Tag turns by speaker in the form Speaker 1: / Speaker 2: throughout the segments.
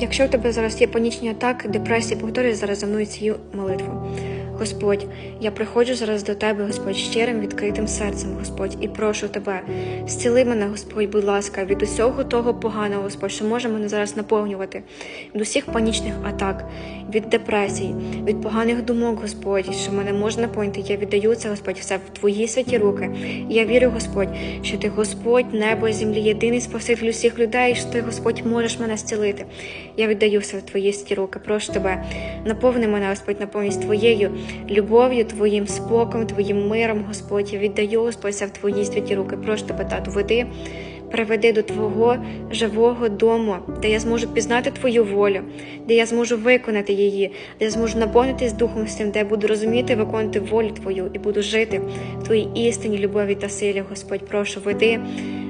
Speaker 1: Якщо у тебе зараз є панічні атаки, депресії, повторюй зараз за мною цю молитву. Господь, я приходжу зараз до тебе, Господь, щирим відкритим серцем, Господь, і прошу тебе, зціли мене, Господь, будь ласка, від усього того поганого, Господь, що може мене зараз наповнювати, від усіх панічних атак, від депресій, від поганих думок, Господь, що мене може наповнити. Я віддаю це, Господь, все в твої святі руки. Я вірю, Господь, що ти Господь, небо і землі, єдиний спаситель усіх людей, що ти, Господь, можеш мене зцілити. Я віддаю все в твої святі руки. Прошу тебе, наповни мене, Господь, наповнюсь твоєю любов'ю, твоїм спокоєм, твоїм миром, Господь. Я віддаю, Господь, в твої святі руки. Прошу тебе, тату, веди. Приведи до Твого живого дому, де я зможу пізнати Твою волю, де я зможу виконати її, де я зможу наповнитись Духом Святим, де я буду розуміти і виконувати волю Твою і буду жити в Твоїй істині, любові та силі. Господь, прошу, веди.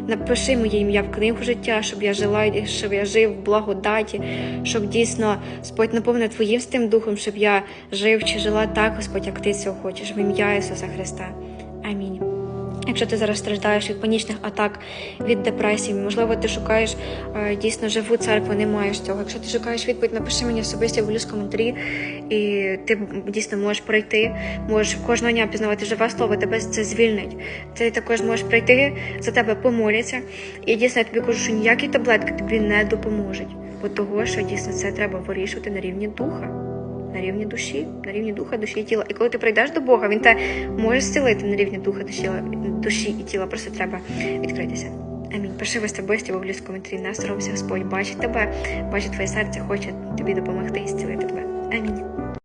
Speaker 1: Напиши моє ім'я в книгу життя, щоб я жила, щоб я жив в благодаті, щоб дійсно Господь наповнив Твоїм Святим духом, щоб я жив чи жила так, Господь, як ти цього хочеш, в ім'я Ісуса Христа. Амінь. Якщо ти зараз страждаєш від панічних атак, від депресії, можливо, ти шукаєш е, дійсно живу церкву, не маєш цього. Якщо ти шукаєш відповідь, напиши мені особисто в коментарі, і ти дійсно можеш прийти, можеш кожного дня пізнавати живе слово, тебе це звільнить. Ти також можеш прийти, за тебе помоляться. І дійсно я тобі кажу, що ніякі таблетки тобі не допоможуть, бо того, що дійсно це треба вирішувати на рівні духа на рівні душі, на рівні духа, душі і тіла. І коли ти прийдеш до Бога, він те може зцілити на рівні духа, душі, душі і тіла. Просто треба відкритися. Амінь. Пиши в особисті в обліз коментарі. Нас соромся, Господь бачить тебе, бачить твоє серце, хоче тобі допомогти і зцілити тебе. Амінь.